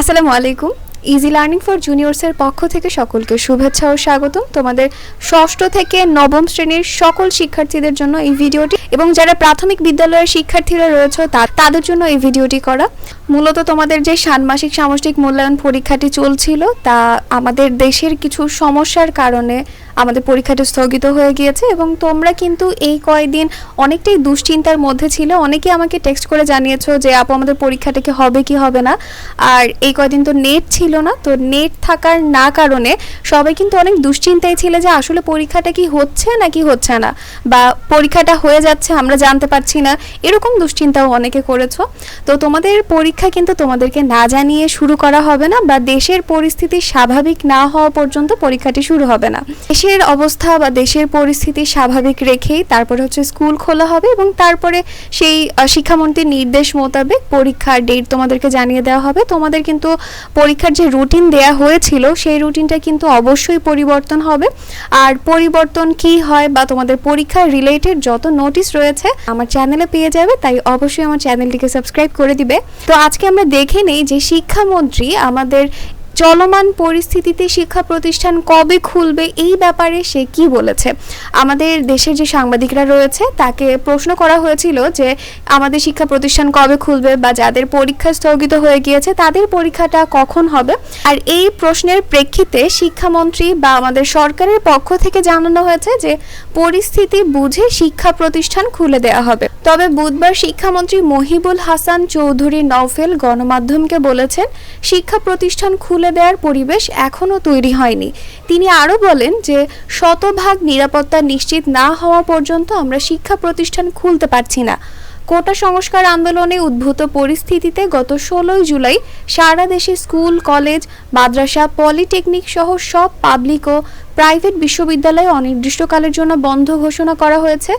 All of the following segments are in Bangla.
আসসালামু আলাইকুম। ইজি লার্নিং ফর জুনিয়র্সের পক্ষ থেকে সকলকে শুভেচ্ছা ও স্বাগতম। তোমাদের ষষ্ঠ থেকে নবম শ্রেণির সকল শিক্ষার্থীদের জন্য এই ভিডিওটি এবং যারা প্রাথমিক বিদ্যালয়ের শিক্ষার্থীরা রয়েছে তাদের জন্য এই ভিডিওটি করা। মূলত তোমাদের যে ষান্মাসিক সামষ্টিক মূল্যায়ন পরীক্ষাটি চলছিল, তা আমাদের দেশের কিছু সমস্যার কারণে আমাদের পরীক্ষাটা স্থগিত হয়ে গিয়েছে এবং তোমরা কিন্তু এই কয়দিন অনেকটাই দুশ্চিন্তার মধ্যে ছিল। অনেকে আমাকে টেক্সট করে জানিয়েছো যে, আপু, আমাদের পরীক্ষাটা কি হবে কি হবে না? আর এই কয়দিন তো নেট ছিল না, তো নেট থাকার না কারণে সবাই কিন্তু অনেক দুশ্চিন্তায় ছিল যে, আসলে পরীক্ষাটা কি হচ্ছে নাকি হচ্ছে না? বা, পরীক্ষাটা হয়ে যাচ্ছে, আমরা জানতে পারছি না। এরকম দুশ্চিন্তাও অনেকে করেছ। তো তোমাদের পরীক্ষা কিন্তু তোমাদেরকে না জানিয়ে শুরু করা হবে না বা দেশের পরিস্থিতি স্বাভাবিক না হওয়া পর্যন্ত পরীক্ষাটি শুরু হবে না। দেশের অবস্থা বা দেশের পরিস্থিতি স্বাভাবিক রেখেই তারপরে হচ্ছে স্কুল খোলা হবে এবং তারপরে সেই শিক্ষামন্ত্রীর নির্দেশ মোতাবেক পরীক্ষার ডেট তোমাদেরকে জানিয়ে দেওয়া হবে। তোমাদের কিন্তু পরীক্ষার যে রুটিন দেয়া হয়েছিল, সেই রুটিনটা কিন্তু অবশ্যই পরিবর্তন হবে। আর পরিবর্তন কি হয় বা তোমাদের পরীক্ষার রিলেটেড যত নোটিশ রয়েছে আমার চ্যানেলে পেয়ে যাবে, তাই অবশ্যই আমার চ্যানেলটিকে সাবস্ক্রাইব করে দিবে। তো আজকে আমরা দেখে নেই যে শিক্ষামন্ত্রী আমাদের চলমান পরিস্থিতিতে শিক্ষা প্রতিষ্ঠান কবে খুলবে এই ব্যাপারে সে কি বলেছে? আমাদের দেশের যে সাংবাদিকরা রয়েছে, তাকে প্রশ্ন করা হয়েছিল যে, আমাদের শিক্ষা প্রতিষ্ঠান কবে খুলবে বা যাদের পরীক্ষা স্থগিত হয়ে গিয়েছে, তাদের পরীক্ষাটা কখন হবে? আর এই প্রশ্নের প্রেক্ষিতে শিক্ষামন্ত্রী বা আমাদের সরকারের পক্ষ থেকে জানানো হয়েছে যে, পরিস্থিতি বুঝে শিক্ষা প্রতিষ্ঠান খুলে দেওয়া হবে। তবে বুধবার শিক্ষামন্ত্রী মহিবুল হাসান চৌধুরী নওফেল গণমাধ্যমকে বলেছেন, শিক্ষা প্রতিষ্ঠান খুলে দেওয়ার পরিবেশ এখনও তৈরি হয়নি। তিনি আরও বলেন যে, শতভাগ নিরাপত্তা নিশ্চিত না হওয়া পর্যন্ত আমরা শিক্ষা প্রতিষ্ঠান খুলতে পারছি না। কোটা সংস্কার আন্দোলনে উদ্ভূত পরিস্থিতিতে গত ষোলোই জুলাই সারা দেশে স্কুল, কলেজ, মাদ্রাসা, পলিটেকনিক সহ সব পাবলিক ও প্রাইভেট বিশ্ববিদ্যালয় অনির্দিষ্টকালের জন্য বন্ধ ঘোষণা করা হয়েছে।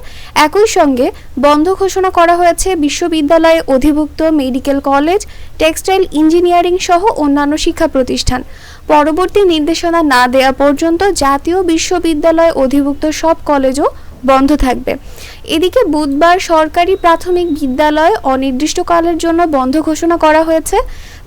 একই সঙ্গে বন্ধ ঘোষণা করা হয়েছে বিশ্ববিদ্যালয়ে অধিভুক্ত মেডিকেল কলেজ, টেক্সটাইল ইঞ্জিনিয়ারিং সহ অন্যান্য শিক্ষা প্রতিষ্ঠান। পরবর্তী নির্দেশনা না দেওয়া পর্যন্ত জাতীয় বিশ্ববিদ্যালয়ে অধিভুক্ত সব কলেজও বন্ধ থাকবে। এদিকে বুধবার সরকারি প্রাথমিক বিদ্যালয় অনির্দিষ্টকালের জন্য বন্ধ ঘোষণা করা হয়েছে।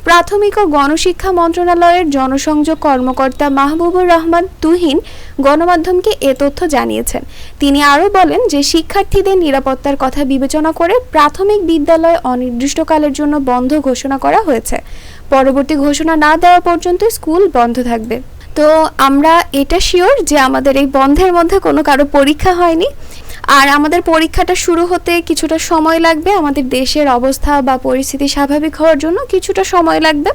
প্রাথমিক ও গণশিক্ষা মন্ত্রণালয়ের জনসংযোগ কর্মকর্তা মাহবুবুর রহমান তুহিন গণমাধ্যমকে এ তথ্য জানিয়েছেন। তিনি আরও বলেন যে শিক্ষার্থীদের নিরাপত্তার কথা বিবেচনা করে প্রাথমিক বিদ্যালয় অনির্দিষ্টকালের জন্য বন্ধ ঘোষণা করা হয়েছে। পরবর্তী ঘোষণা না দেওয়া পর্যন্ত স্কুল বন্ধ থাকবে। তো আমরা এটা শিওর যে আমাদের এই বন্ধের মধ্যে কোনো কারও পরীক্ষা হয়নি। আর আমাদের পরীক্ষাটা শুরু হতে কিছুটা সময় লাগবে। আমাদের দেশের অবস্থা বা পরিস্থিতি স্বাভাবিক হওয়ার জন্য কিছুটা সময় লাগবে।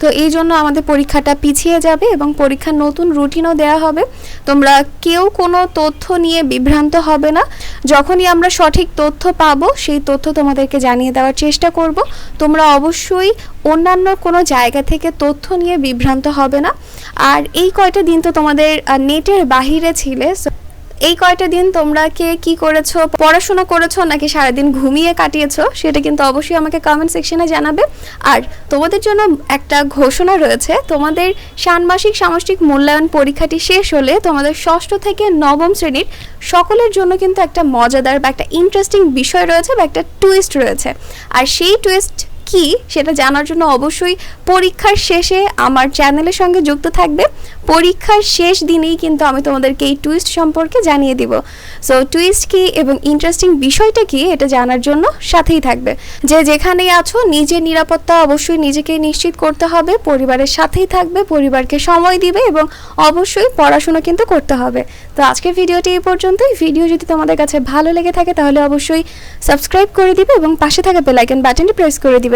তো এই জন্য আমাদের পরীক্ষাটা পিছিয়ে যাবে এবং পরীক্ষার নতুন রুটিনও দেওয়া হবে। তোমরা কেউ কোনো তথ্য নিয়ে বিভ্রান্ত হবে না। যখনই আমরা সঠিক তথ্য পাবো, সেই তথ্য তোমাদেরকে জানিয়ে দেওয়ার চেষ্টা করব। তোমরা অবশ্যই অন্যান্য কোনো জায়গা থেকে তথ্য নিয়ে বিভ্রান্ত হবে না। আর এই কয়টা দিন তো তোমাদের নেটের বাহিরে ছিলে এই কয়টা দিন তোমরা কে কি করেছ, পড়াশোনা করেছ নাকি সারাদিন ঘুমিয়ে কাটিয়েছো সেটা কিন্তু অবশ্যই আমাকে কমেন্ট সেকশনে জানাবে। আর তোমাদের জন্য একটা ঘোষণা রয়েছে, তোমাদের ষান্মাসিক সামষ্টিক মূল্যায়ন পরীক্ষাটি শেষ হলে তোমাদের ষষ্ঠ থেকে নবম শ্রেণির সকলের জন্য কিন্তু একটা মজাদার বা একটা ইন্টারেস্টিং বিষয় রয়েছে বা একটা টুইস্ট রয়েছে। আর সেই টুইস্ট কি সেটা জানার জন্য অবশ্যই পরীক্ষার শেষে আমার চ্যানেলের সঙ্গে যুক্ত থাকবে। পরীক্ষার শেষ দিনেই কিন্তু আমি তোমাদেরকে এই টুইস্ট সম্পর্কে জানিয়ে দিব। সো টুইস্ট কি এবং ইন্টারেস্টিং বিষয়টা কি এটা জানার জন্য সাথেই থাকবে। যে যেখানেই আছো, নিজের নিরাপত্তা অবশ্যই নিজেকে নিশ্চিত করতে হবে, পরিবারের সাথেই থাকবে, পরিবারকে সময় দিবে এবং অবশ্যই পড়াশোনা কিন্তু করতে হবে। তো আজকের ভিডিওটি এই পর্যন্তই। ভিডিও যদি তোমাদের কাছে ভালো লেগে থাকে, তাহলে অবশ্যই সাবস্ক্রাইব করে দিবে এবং পাশে থাকা বেল আইকন বাটনটি প্রেস করে দিবে।